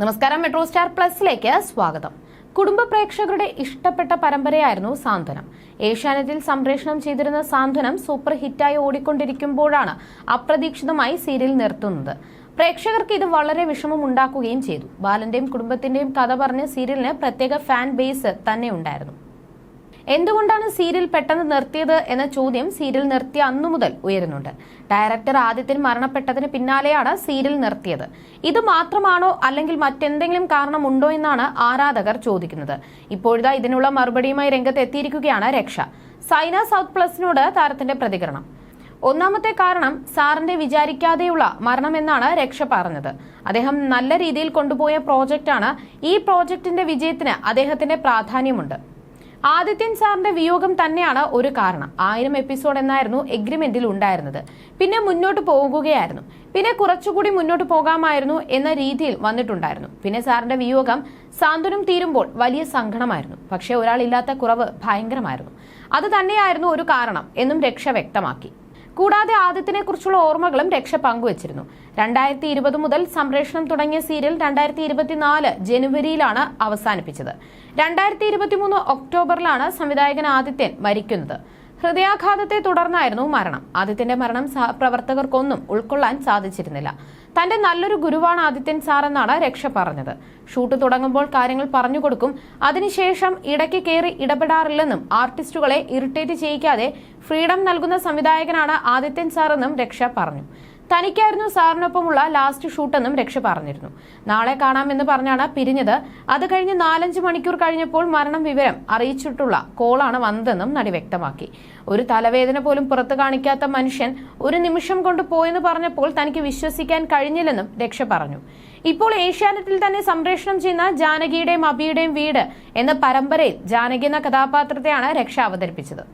നമസ്കാരം metro star പ്ലസിലേക്ക് സ്വാഗതം. കുടുംബ പ്രേക്ഷകരുടെ ഇഷ്ടപ്പെട്ട പരമ്പരയായിരുന്നു സാന്ത്വനം. ഏഷ്യാനെറ്റിൽ സംപ്രേഷണം ചെയ്തിരുന്ന സാന്ത്വനം സൂപ്പർ ഹിറ്റായി ഓടിക്കൊണ്ടിരിക്കുമ്പോഴാണ് അപ്രതീക്ഷിതമായി സീരിയൽ നിർത്തുന്നത്. പ്രേക്ഷകർക്ക് ഇത് വളരെ വിഷമം ഉണ്ടാക്കുകയും ചെയ്തു. ബാലന്റെയും കുടുംബത്തിന്റെയും കഥ പറഞ്ഞ് സീരിയലിന് പ്രത്യേക ഫാൻ ബേസ് തന്നെ ഉണ്ടായിരുന്നു. എന്തുകൊണ്ടാണ് സീരിയൽ പെട്ടെന്ന് നിർത്തിയത് എന്ന ചോദ്യം സീരിയൽ നിർത്തിയ അന്നു മുതൽ ഉയരുന്നുണ്ട്. ഡയറക്ടർ ആദ്യത്തിൽ മരണപ്പെട്ടതിന് പിന്നാലെയാണ് സീരിയൽ നിർത്തിയത്. ഇത് മാത്രമാണോ അല്ലെങ്കിൽ മറ്റെന്തെങ്കിലും കാരണമുണ്ടോ എന്നാണ് ആരാധകർ ചോദിക്കുന്നത്. ഇപ്പോഴിതാ ഇതിനുള്ള മറുപടിയുമായി രംഗത്ത് എത്തിയിരിക്കുകയാണ് രക്ഷ. സൈന സൗത്ത് പ്ലസിനോട് താരത്തിന്റെ പ്രതികരണം. ഒന്നാമത്തെ കാരണം സാറിന്റെ വിചാരിക്കാതെയുള്ള മരണമെന്നാണ് രക്ഷ പറഞ്ഞത്. അദ്ദേഹം നല്ല രീതിയിൽ കൊണ്ടുപോയ പ്രോജക്റ്റാണ് ഈ പ്രോജക്റ്റിന്റെ വിജയത്തിന് അദ്ദേഹത്തിന്റെ പ്രാധാന്യമുണ്ട്. ആദിത്യൻ സാറിന്റെ വിയോഗം തന്നെയാണ് ഒരു കാരണം. ആയിരം എപ്പിസോഡ് എന്നായിരുന്നു എഗ്രിമെന്റിൽ ഉണ്ടായിരുന്നത്. പിന്നെ മുന്നോട്ട് പോകുകയായിരുന്നു. പിന്നെ കുറച്ചുകൂടി മുന്നോട്ട് പോകാമായിരുന്നു എന്ന രീതിയിൽ വന്നിട്ടുണ്ടായിരുന്നു. പിന്നെ സാറിന്റെ വിയോഗം സാന്ത്വനം തീരുമ്പോൾ വലിയ സങ്കടമായിരുന്നു. പക്ഷേ ഒരാളില്ലാത്ത കുറവ് ഭയങ്കരമായിരുന്നു. അത് തന്നെയായിരുന്നു ഒരു കാരണം എന്നും രക്ഷ വ്യക്തമാക്കി. കൂടാതെ ആദ്യത്തിനെ കുറിച്ചുള്ള ഓർമ്മകളും രക്ഷ പങ്കുവച്ചിരുന്നു. രണ്ടായിരത്തി ഇരുപത് മുതൽ സംപ്രേഷണം തുടങ്ങിയ സീരിയൽ രണ്ടായിരത്തി ഇരുപത്തിനാല് ജനുവരിയിലാണ് അവസാനിപ്പിച്ചത്. രണ്ടായിരത്തി ഇരുപത്തിമൂന്ന് ഒക്ടോബറിലാണ് സംവിധായകൻ ആദിത്യൻ മരിക്കുന്നത്. ഹൃദയാഘാതത്തെ തുടർന്നായിരുന്നു മരണം. ആദിത്യന്റെ മരണം പ്രവർത്തകർക്കൊന്നും ഉൾക്കൊള്ളാൻ സാധിച്ചിരുന്നില്ല. തന്റെ നല്ലൊരു ഗുരുവാണ് ആദിത്യൻ സാർ എന്നാണ് രക്ഷ പറഞ്ഞത്. ഷൂട്ട് തുടങ്ങുമ്പോൾ കാര്യങ്ങൾ പറഞ്ഞു കൊടുക്കും. അതിനുശേഷം ഇടയ്ക്ക് കയറി ഇടപെടാറില്ലെന്നും ആർട്ടിസ്റ്റുകളെ ഇറിറ്റേറ്റ് ചെയ്യിക്കാതെ ഫ്രീഡം നൽകുന്ന സംവിധായകനാണ് ആദിത്യൻ സാർ എന്നും രക്ഷ പറഞ്ഞു. തനിക്കായിരുന്നു സാറിനൊപ്പമുള്ള ലാസ്റ്റ് ഷൂട്ടെന്നും രക്ഷ പറഞ്ഞിരുന്നു. നാളെ കാണാമെന്ന് പറഞ്ഞാണ് പിരിഞ്ഞത്. അത് കഴിഞ്ഞ് നാലഞ്ച് മണിക്കൂർ കഴിഞ്ഞപ്പോൾ മരണം വിവരം അറിയിച്ചിട്ടുള്ള കോളാണ് വന്നതെന്നും നടി വ്യക്തമാക്കി. ഒരു തലവേദന പോലും പുറത്തു കാണിക്കാത്ത മനുഷ്യൻ ഒരു നിമിഷം കൊണ്ട് പോയെന്ന് പറഞ്ഞപ്പോൾ തനിക്ക് വിശ്വസിക്കാൻ കഴിഞ്ഞില്ലെന്നും രക്ഷ പറഞ്ഞു. ഇപ്പോൾ ഏഷ്യാനെറ്റിൽ തന്നെ സംപ്രേഷണം ചെയ്യുന്ന ജാനകിയുടെയും അബിയുടെയും വീട് എന്ന പരമ്പരയിൽ ജാനകി എന്ന കഥാപാത്രത്തെയാണ് രക്ഷ അവതരിപ്പിച്ചത്.